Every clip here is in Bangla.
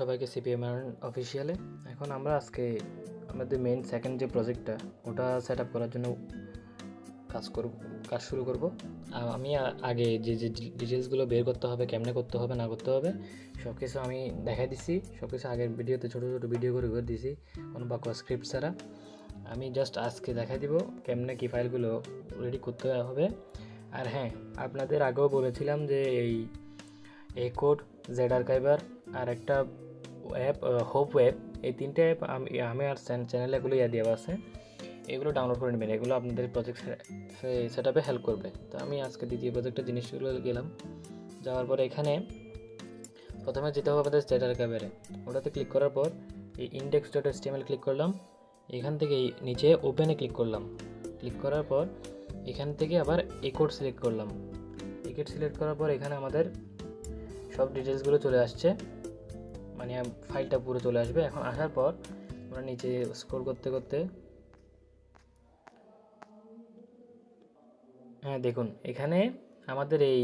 সবাইকে সিপিএমআর অফিসিয়ালে এখন আমরা আজকে আমাদের মেইন সেকেন্ড যে প্রজেক্টটা ওটা সেট আপ করার জন্য কাজ করব, কাজ শুরু করব। আমি আগে যে যে ডিটেলসগুলো বের করতে হবে, কেমনে করতে হবে, না করতে হবে সব কিছু আমি দেখাই দিছি। সব কিছু আগের ভিডিওতে ছোটো ছোটো ভিডিও করে করে দিছি, কোনো বাক্য স্ক্রিপ্ট ছাড়া। আমি জাস্ট আজকে দেখাই দিব কেমনে কি ফাইলগুলো রেডি করতে হবে। আর হ্যাঁ আপনাদের আগেও বলেছিলাম যে এই এ কোড জেড আর্কাইভার আর একটা অ্যাপ হোপ ওয়েব এই তিনটে অ্যাপ আমি আমি আর চ্যানেলে এগুলো ইয়া দেওয়া আছে। এগুলো ডাউনলোড করে নেবেন। এগুলো আপনাদের প্রজেক্ট সেট আপে হেল্প করবে। তো আমি আজকে দ্বিতীয় প্রজেক্টের জিনিসগুলো গেলাম। যাওয়ার পর এখানে প্রথমে যেতে হবে আমাদের জেড আর্কাইভারে ওটাতে ক্লিক করার পর এই ইন্ডেক্স ডট এস ক্লিক করলাম। এখান থেকে নিচে ওপেনে ক্লিক করলাম। ক্লিক করার পর এখান থেকে আবার একোড সিলেক্ট করলাম। একেট সিলেক্ট করার পর এখানে আমাদের সব ডিটেলসগুলো চলে আসছে। মানে ফাইলটা পুরো চলে আসবে। এখন আসার পর আমরা নিচে স্ক্রল করতে করতে হ্যাঁ দেখুন, এখানে আমাদের এই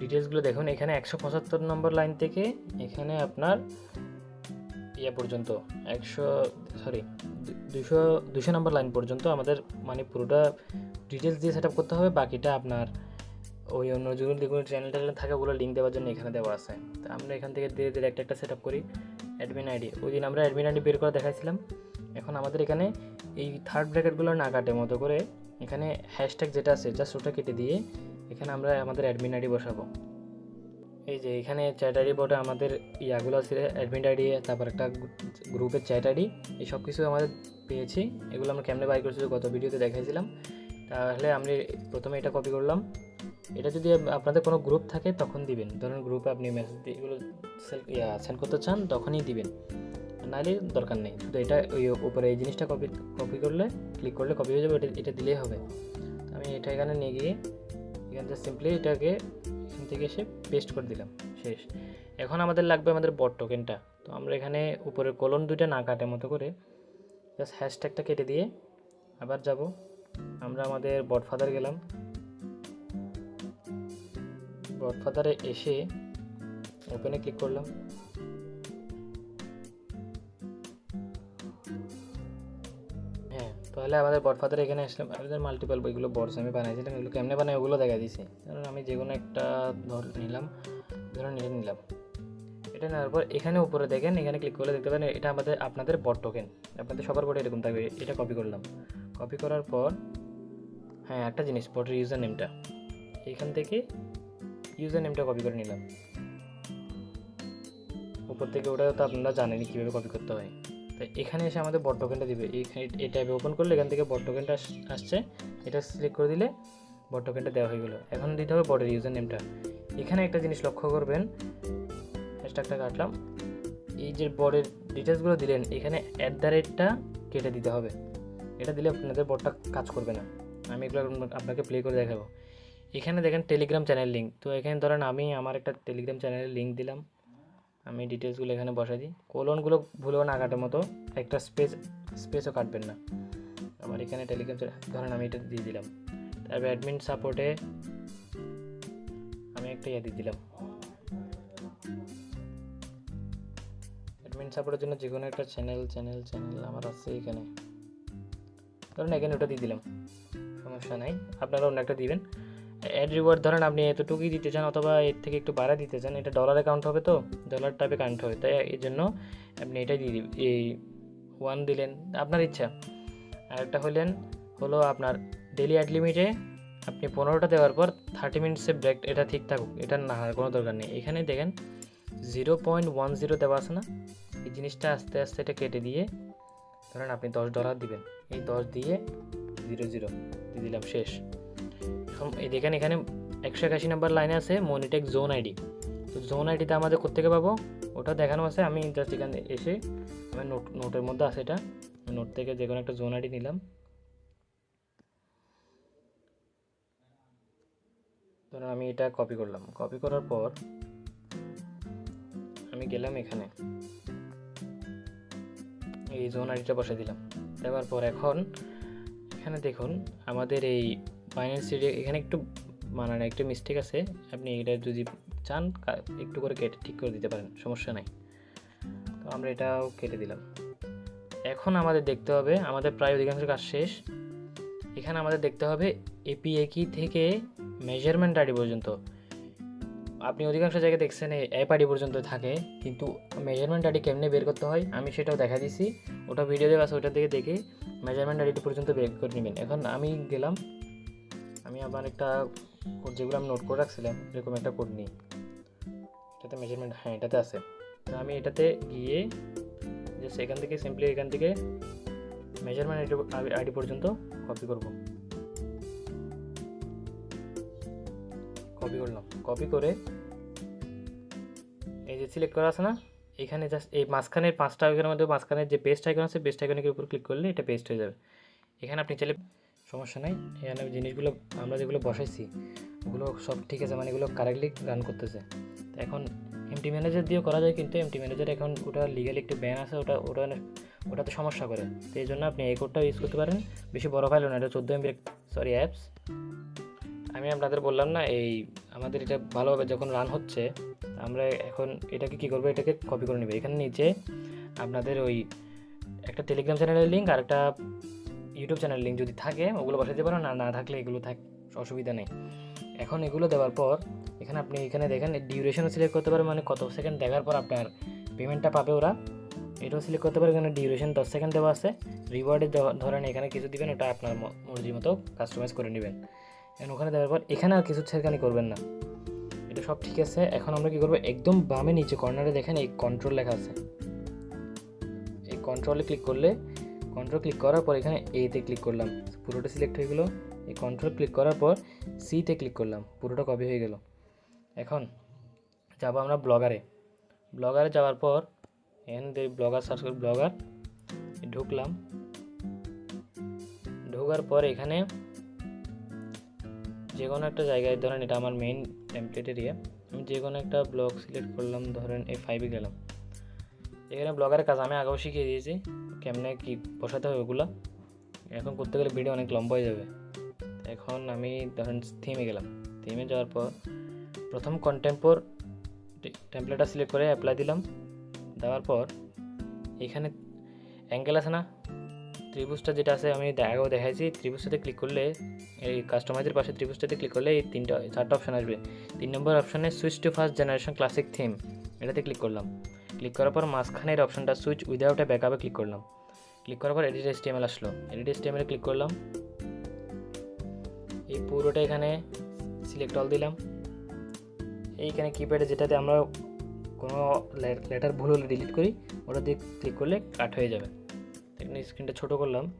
ডিটেলসগুলো দেখুন। এখানে একশো পঁচাত্তর নম্বর লাইন থেকে এখানে আপনার ইয়ে পর্যন্ত, একশো সরি দুশো দুশো নম্বর লাইন পর্যন্ত আমাদের মানে পুরোটা ডিটেলস দিয়ে সেট করতে হবে। বাকিটা আপনার ওই অন্য যেগুলো যেগুলো চ্যানেল ট্যানেল থাকে, ওগুলো লিঙ্ক দেওয়ার জন্য এখানে দেওয়া আছে। তো আমরা এখান থেকে ধীরে ধীরে একটা একটা সেট আপ করি অ্যাডমিন আইডি ওই দিন আমরা অ্যাডমিন আইডি বের করে দেখাইছিলাম। এখন আমাদের এখানে এই থার্ড ব্র্যাকেটগুলো না কাটে, মতো করে এখানে হ্যাশট্যাগ যেটা আছে জাস্ট ওটা কেটে দিয়ে এখানে আমরা আমাদের অ্যাডমিন আইডি বসাবো। এই যে এখানে চ্যাট আইডি বোর্ডে আমাদের ইয়াগুলো আছে অ্যাডমিন আইডি তারপর একটা গ্রুপের চ্যাট আইডি এই সব কিছু আমাদের পেয়েছি। এগুলো আমরা কেমনে বাই করছি, গত ভিডিওতে দেখাইছিলাম। তাহলে আমি প্রথমে এটা কপি করলাম। এটা যদি আপনাদের কোনো গ্রুপ থাকে, তখন দিবেন। ধরুন গ্রুপে আপনি মেসেজ দিয়ে এগুলো সেন্ড করতে চান, তখনই দিবেন। নাহলে দরকার নেই। শুধু এটা ওই উপরে এই জিনিসটা কপি কপি করলে ক্লিক করলে কপি হয়ে যাবে, এটা এটা দিলেই হবে। আমি এটা এখানে নিয়ে গিয়ে, এখান থেকে সিম্পলি এটাকে এখান থেকে এসে পেস্ট করে দিলাম। শেষ। এখন আমাদের লাগবে আমাদের বট টোকেনটা তো আমরা এখানে উপরে কলন দুইটা না কাটে মতো করে জাস্ট হ্যাশট্যাগটা কেটে দিয়ে আবার যাব। আমরা আমাদের বট ফাদার গেলাম। গডফাদারে এসে ওপেনে ক্লিক করলাম। হ্যাঁ তাহলে আমাদের বটফাদারে এখানে আসলাম। আমাদের মাল্টিপল বইগুলো বটস আমি বানাইছিলাম, এগুলো কেমনে বানাই ওগুলো দেখা দিয়েছি কারণ আমি যে কোনো একটা ধর নিলাম, ধরুন এটা নিলাম। এটা নেওয়ার পর এখানে উপরে দেখেন, এখানে ক্লিক করলে দেখতে পারেন, এটা আমাদের, আপনাদের বট টোকেন আপনাদের সবার বটে এরকম থাকবে, এটা কপি করলাম। কপি করার পর হ্যাঁ একটা জিনিস বটের ইউজার নেমটা এখান থেকে ইউজার নেমটা কপি করে নিলাম। উপর থেকে ওটা তো আপনারা জানেনই কীভাবে কপি করতে হয়। তো এখানে এসে আমাদের বট টোকেনটা দিবে। এইখানে এই ট্যাবে ওপেন করলে এখান থেকে বট টোকেনটা আসছে। এটা সিলেক্ট করে দিলে বট টোকেনটা দেওয়া হয়ে গেলো। এখন দিতে হবে বটের ইউজার নেমটা এখানে একটা জিনিস লক্ষ্য করবেন। হ্যাশট্যাগটা কাটলাম। এই যে বটের ডিটেলসগুলো দিলেন, এখানে অ্যাট দ্য রেটটা কেটে দিতে হবে। এটা দিলে আপনাদের বটটা কাজ করবে না। আমি এগুলো আপনাকে প্লে করে দেখাবো। এখানে দেখেন টেলিগ্রাম চ্যানেল লিঙ্ক তো এখানে ধরেন আমি আমার একটা টেলিগ্রাম চ্যানেলের লিঙ্ক দিলাম। আমি ডিটেলসগুলো এখানে বসাই দিই। কোলনগুলো ভুলেও না কাটার মতো। একটা স্পেস স্পেসও কাটবেন না। আমার এখানে টেলিগ্রাম ধরেন আমি এটা দিয়ে দিলাম। তারপর অ্যাডমিন সাপোর্টে আমি একটা ইয়ে দিয়ে দিলাম। অ্যাডমিন সাপোর্টের জন্য যে কোনো একটা চ্যানেল চ্যানেল চ্যানেল আমার আছে এখানে। ধরেন এখানে ওটা দিয়ে দিলাম। সমস্যা নাই। আপনারা অন্য একটা দিবেন। অ্যাড রিওয়ার্ড ধরেন আপনি এতটুকুই দিতে চান অথবা এর থেকে একটু বাড়া দিতে চান, এটা ডলারে কাউন্ট হবে তো? ডলার টাইপে কাউন্ট হবে। তাই এই জন্য আপনি এটাই দিয়ে দিবেন। এই ওয়ান দিলেন, আপনার ইচ্ছা। আর একটা হলেন, হলো আপনার ডেলি অ্যাড লিমিটে আপনি পনেরোটা দেওয়ার পর থার্টি মিনিটসের ব্রেক এটা ঠিক থাকুক। এটা না কোনো দরকার নেই। এখানে দেখেন জিরো পয়েন্ট ওয়ান জিরো দেওয়া আছে না? এই জিনিসটা আস্তে আস্তে এটা কেটে দিয়ে ধরেন আপনি দশ ডলার দিবেন। এই দশ দিয়ে জিরো জিরো দিলাম শেষ। এই দেখেন এখানে একশো একাশি নাম্বার লাইনে আছে মনিটেক জোন আইডি। তো জোন আইডিতে আমাদের কোথেকে পাবো? ওটা দেখানো আছে, আমি জাস্ট এখানে এসে আমার নোট, নোটের মধ্যে আছে এটা। নোট থেকে যে কোনো একটা জোন আইডি নিলাম। ধরুন আমি এটা কপি করলাম। কপি করার পর আমি গেলাম এখানে। এই জোন আইডিটা বসে দিলাম। দেওয়ার পর এখন এখানে দেখুন, আমাদের এই ফাইন্যান্স এখানে একটু মানার একটু মিস্টেক আছে। আপনি এটা যদি চান একটু করে কেটে ঠিক করে দিতে পারেন, সমস্যা নাই। তো আমরা এটাও কেটে দিলাম। এখন আমাদের দেখতে হবে, আমাদের প্রায় অধিকাংশ কাজ শেষ। এখানে আমাদের দেখতে হবে এপিএ কি থেকে মেজারমেন্ট আইডি পর্যন্ত। আপনি অধিকাংশ জায়গায় দেখছেন অ্যাপ আইডি পর্যন্ত থাকে, কিন্তু মেজারমেন্ট আইডি কেমনে বের করতে হয়, আমি সেটাও দেখা দিছি। ওটা ভিডিও দেওয়া আছে ওটা থেকে দেখে মেজারমেন্ট আইডি পর্যন্ত বের করে নেবেন। এখন আমি গেলাম আবার একটা কোড যেগুলো আমি নোট করে রাখছিলাম, এরকম একটা কোড নিই। এটাতে মেজারমেন্ট হ্যাঁ এটাতে আছে। তো আমি এটাতে গিয়ে জাস্ট এখান থেকে সিম্পলি এখান থেকে মেজারমেন্ট আইডি পর্যন্ত কপি করব। কপি করলাম। কপি করে এই যে সিলেক্ট করা আছে না, এখানে জাস্ট এই মাঝখানের পাঁচটা আইকনের মধ্যে মাঝখানের যে পেস্ট আইকন আছে পেস্ট আইকনের উপর ক্লিক করলে এটা পেস্ট হয়ে যাবে। এখানে আপনি চাইলে সমস্যা নাই। এখানে জিনিসগুলো, আমরা যেগুলো বসাইছি, ওগুলো সব ঠিক আছে মানে এগুলো কারেক্টলি রান করতেছে। তো এখন এমটি ম্যানেজার দিয়েও করা যায়, কিন্তু এমটি ম্যানেজার এখন ওটা লিগালি একটু ব্যান আছে, ওটা ওটা ওটাতে সমস্যা করে। তো এই জন্য আপনি এই কোডটা ইউজ করতে পারেন। বেশি বড় ফাইল না, এটা চোদ্দ এমবি সরি অ্যাপস আমি আপনাদের বললাম না, এই আমাদের এটা ভালোভাবে যখন রান হচ্ছে, আমরা এখন এটাকে কী করব, এটাকে কপি করে নেবে। এখানে নিচে আপনাদের ওই একটা টেলিগ্রাম চ্যানেলের লিঙ্ক আর একটা ইউটিউব চ্যানেলের লিঙ্ক যদি থাকে, ওগুলো বসাতে পারো না না থাকলে এগুলো থাক, অসুবিধা নেই। এখন এগুলো দেওয়ার পর, এখানে আপনি এখানে দেখেন ডিউরেশনও সিলেক্ট করতে পারেন মানে কত সেকেন্ড দেখার পর আপনার পেমেন্টটা পাবে ওরা। এটাও সিলেক্ট করতে পারেন, এখানে ডিউরেশন দশ সেকেন্ড দেওয়া আছে। রিওয়ার্ডে ধরেন এখানে কিছু দিবেন, ওটা আপনার ম- মর্জি মতো কাস্টমাইজ করে নেবেন। এখন ওখানে দেওয়ার পর, এখানে আর কিছু ছেড়খানি করবেন না। এটা সব ঠিক আছে, এখন আমরা কী করব, একদম বামে নিচে কর্নারে দেখেন, এই কন্ট্রোল লেখা আছে। এই কন্ট্রোলে ক্লিক করলে কন্ট্রোল ক্লিক করার পর এখানে এতে ক্লিক করলাম। পুরোটা সিলেক্ট হয়ে গেলো। এই কন্ট্রোল ক্লিক করার পর সিতে ক্লিক করলাম। পুরোটা কপি হয়ে গেল। এখন যাব আমরা ব্লগারে ব্লগারে যাওয়ার পর এখানে ব্লগার সার্চ করি ব্লগার ঢুকলাম। ঢোকার পর এখানে যে কোনো একটা জায়গায়, ধরেন এটা আমার মেইন টেমপ্লেট এরিয়া আমি যে কোনো একটা ব্লগ সিলেক্ট করলাম। ধরেন এই ফাইভে গেলাম। এখানে ব্লগারের কাজ আমি আগেও শিখিয়ে দিয়েছি কেমনে কি বসাতে হবে ওগুলো। এখন করতে গেলে ভিডিও অনেক লম্বা হয়ে যাবে। এখন আমি ধরেন থিমে গেলাম। থিমে যাওয়ার পর প্রথম কন্টেম্পোর টেমপ্লেটটা সিলেক্ট করে অ্যাপ্লাই দিলাম। দেওয়ার পর এখানে অ্যাঙ্গেল আছে না? ত্রিভুজটা যেটা আছে আমি আগেও দেখাইছি। ত্রিভুজটাতে ক্লিক করলে এই কাস্টমাইজের পাশে ত্রিভুজটাতে ক্লিক করলে এই তিনটা চারটা অপশান আসবে। তিন নম্বর অপশানে switch to first generation classic theme এটাতে ক্লিক করলাম। ক্লিক করার পর মাঝখানের অপশনটা সুইচ উইদাউট এ ব্যাকআপে ক্লিক করলাম। ক্লিক করার পর এডিট এসটিএমএল আসলো। এডিট এসটিএমএল ক্লিক করলাম। এই পুরোটা এখানে সিলেক্ট অল দিলাম। এইখানে কিপ্যাডে যেটাতে আমরা কোনো লেটার ভুল হলে ডিলিট করি ওটা দিয়ে ক্লিক করলে কাট হয়ে যাবে। এখানে স্ক্রিনটা ছোটো করলাম।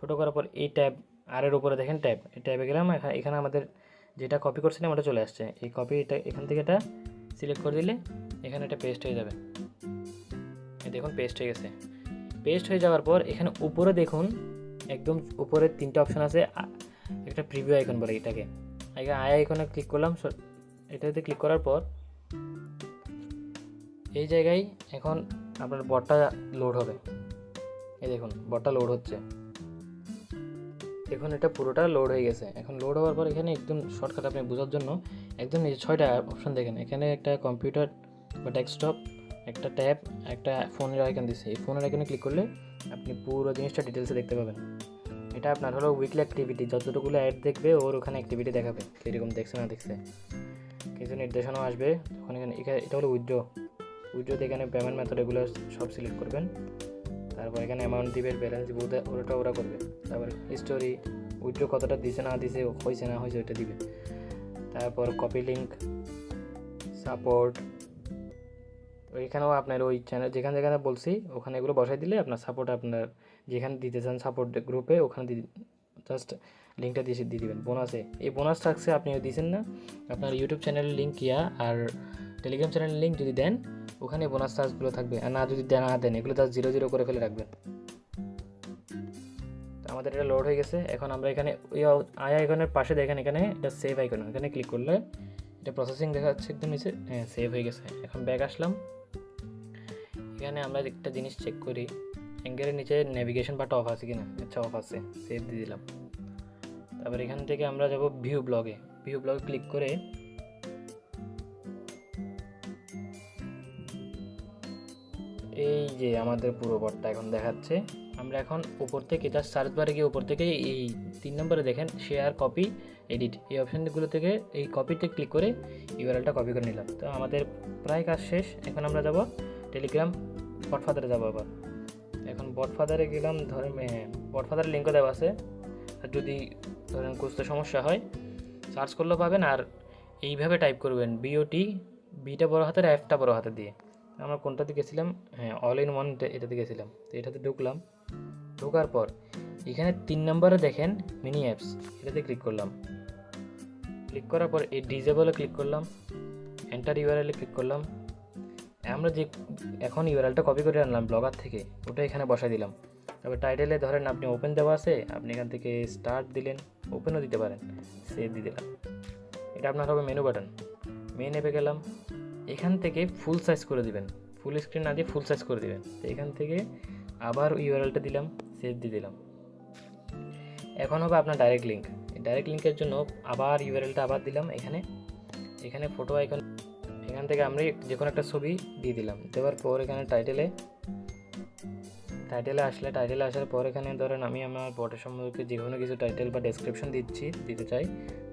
ছোটো করার পর এই ট্যাব আর এর উপরে দেখেন ট্যাব এই ট্যাবে গেলাম, এখা- এখানে আমাদের যেটা কপি করছিলাম, ওটা চলে আসছে। এই কপি এটা এখান থেকে এটা সিলেক্ট করে দিলে এখানে এটা পেস্ট হয়ে যাবে। দেখুন পেস্ট হয়ে গেছে। পেস্ট হয়ে যাওয়ার পর এখানে উপরে দেখুন, একদম উপরে তিনটা অপশন আছে একটা প্রিভিউ আইকন বলে এটাকে। আগে আই আইকনে ক্লিক করলাম এটাতে ক্লিক করার পর এই জায়গায় এখন আপনার বটটা লোড হবে। এই দেখুন, বটটা লোড হচ্ছে। দেখুন, এটা পুরোটা লোড হয়ে গেছে। এখন লোড হওয়ার পর এখানে একদম শর্টকাট আপনি বোঝার জন্য একদম ছয়টা অপশন দেখেন। এখানে একটা কম্পিউটার বা ডেস্কটপ একটা ট্যাব একটা ফোনের আইকন দিচ্ছে এই ফোনের আইকনে ক্লিক করলে আপনি পুরো জিনিসটা ডিটেলসে দেখতে পাবেন। এটা আপনার হলো উইকলি অ্যাক্টিভিটি যতটুকুলো অ্যাড দেখবে ওর ওখানে অ্যাক্টিভিটি দেখাবে কীরকম দেখছে না দেখছে। কিছু নির্দেশনাও আসবে, তখন এখানে এটা হলো উইথড্র উইথড্রোতে এখানে পেমেন্ট মেথড এগুলো সব সিলেক্ট করবেন। তারপর এখানে অ্যামাউন্ট দিবে ব্যালেন্স ওটা ওরা করবে। তারপর হিস্টোরি উইড্রো কতটা দিছে, না দিছে হয়েছে না হয়েছে ওইটা দিবে। তারপর কপি লিঙ্ক সাপোর্ট ওইখানেও আপনার ওই চ্যানেল যেখানে যেখানে বলছি, ওখানে এগুলো বসাই দিলে আপনার সাপোর্ট আপনার যেখানে দিতে চান সাপোর্ট গ্রুপে ওখানে জাস্ট লিঙ্কটা দিয়ে দিয়ে দিবেন বোনাসে এই বোনাস টাক্সে আপনি দিয়েছেন না, আপনার ইউটিউব চ্যানেলের লিঙ্ক ইয়া, আর টেলিগ্রাম চ্যানেলের লিঙ্ক যদি দেন, ওখানে বোনাস চার্জগুলো থাকবে। আর না যদি দেন, না দেন, এগুলো জাস্ট জিরো জিরো করে ফেলে রাখবেন। আমাদের এটা লোড হয়ে গেছে, এখন আমরা এখানে ওই আই আইকনের পাশে দেখেন এখানে, এটা সেভ আইকন এখানে ক্লিক করলে এটা প্রসেসিং দেখা যাচ্ছে একদম নিচে। হ্যাঁ সেভ হয়ে গেছে। এখন ব্যাক আসলাম। এখানে আমরা একটা জিনিস চেক করি। অ্যাঙ্গেলের নিচে নেভিগেশন বাটা অফ আছে কিনা? আচ্ছা অফ আছে। সেভ দিয়ে দিলাম। তারপর এখান থেকে আমরা যাব ভিউ ব্লগে ভিউ ব্লগে ক্লিক করে এই যে আমাদের পুরো বটটা এখন দেখাচ্ছে। আমরা এখন উপর থেকে জাস্ট সার্চ বারে গিয়ে উপর থেকে এই তিন নম্বরে দেখেন শেয়ার কপি এডিট এই অপশানগুলো থেকে এই কপিতে ক্লিক করে ইউআরএলটা কপি করে নিলাম। তো আমাদের প্রায় কাজ শেষ। এখন আমরা যাব টেলিগ্রাম বটফাদারে যাব আবার। এখন বটফাদারে গেলাম, ধরেন বটফাদারের লিঙ্কও দেওয়া আছে। আর যদি ধরেন খুঁজতে সমস্যা হয় সার্চ করলেও পাবেন। আর এইভাবে টাইপ করবেন বিওটি বিটা বড় হাতের এফটা বড় হাতে দিয়ে। আমরা কোনটাতে গেছিলাম? হ্যাঁ অল ইন ওয়ান এটাতে গেছিলাম। তো এটাতে ঢুকলাম। ঢোকার পর এখানে তিন নম্বরে দেখেন মিনি অ্যাপস এটাতে ক্লিক করলাম। ক্লিক করার পর এই ডিজেবলে ক্লিক করলাম এন্টার ইউআরএলে ক্লিক করলাম। আমরা যে এখন ইউআরএলটা কপি করে আনলাম ব্লগার থেকে, ওটা এখানে বসাই দিলাম। তবে টাইটেলে ধরেন আপনি ওপেন দেওয়া আছে, আপনি এখান থেকে স্টার্ট দিলেন ওপেনও দিতে পারেন সেভ দিয়ে দিলাম। এটা আপনার হবে মেনু বাটন মেন অ্যাপে গেলাম, এখান থেকে ফুল সাইজ করে দিবেন। ফুল স্ক্রিন না দিয়ে ফুল সাইজ করে দিবেন। তো এখান থেকে আবার ইউআরএলটা দিলাম। সেভ দিয়ে দিলাম। এখন হবে আপনার ডাইরেক্ট লিঙ্ক ডাইরেক্ট লিঙ্কের জন্য আবার ইউআরএলটা আবার দিলাম এখানে। এখানে ফটো আইকন এখান থেকে আমরা যে কোনো একটা ছবি দিয়ে দিলাম। দেওয়ার পর এখানে টাইটেলে টাইটেলে আসলে টাইটেলে আসার পর এখানে ধরেন আমি আমার বটের সম্পর্কে যে কোনো কিছু টাইটেল বা ডেসক্রিপশন দিচ্ছি, দিতে চাই,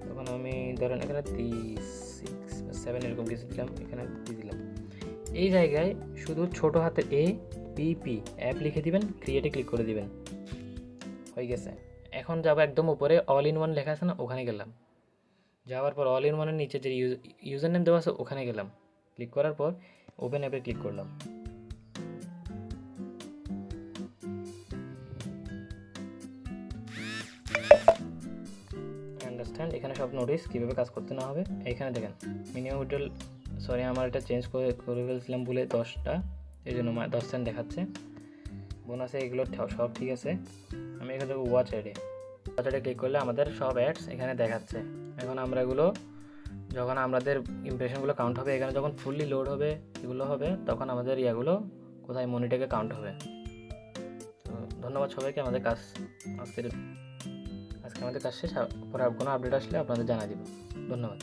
তখন আমি ধরেন এখানে থ্রি সিক্স সেভেন এরকম কিছু দিলাম, এখানে দিয়ে দিলাম। এই জায়গায় শুধু ছোট হাতে এ পিপি অ্যাপ লিখে দিবেন ক্রিয়েটে ক্লিক করে দিবেন। হয়ে গেছে। এখন যাব একদম উপরে অল ইন ওয়ান লেখা আছে না, ওখানে গেলাম। যাওয়ার পর অল ইন ওয়ানের নিচে যে ইউজার নেম দেওয়া আছে, ওখানে গেলাম। ক্লিক করার পর ওপেন অ্যাপে ক্লিক করলাম। আন্ডারস্ট্যান্ড এখানে সব নোটিস কীভাবে কাজ করতে না হবে। এখানে দেখেন মিনিমাম উইড্রল সরি আমার এটা চেঞ্জ করে করে ফেলছিলাম বলে দশটা। এই জন্য দশ সেন্ট দেখাচ্ছে। বোনাসে এগুলো সব ঠিক আছে। আমি এখানে দেখব ওয়াচ অ্যাডে ওয়াচ অ্যাডে ক্লিক করলে আমাদের সব অ্যাডস এখানে দেখাচ্ছে। এখন আমরা এগুলো যখন আমাদের ইমপ্রেশনগুলো কাউন্ট হবে, এখানে যখন ফুললি লোড হবে, এগুলো হবে, তখন আমাদের ইয়াগুলো কোথায় মনিটাকে কাউন্ট হবে। তো ধন্যবাদ সবাইকে, আমাদের কাজ আজকের আজকে আমাদের কাজ শেষ। পরে কোনো আপডেট আসলে আপনাদের জানা দিব। ধন্যবাদ।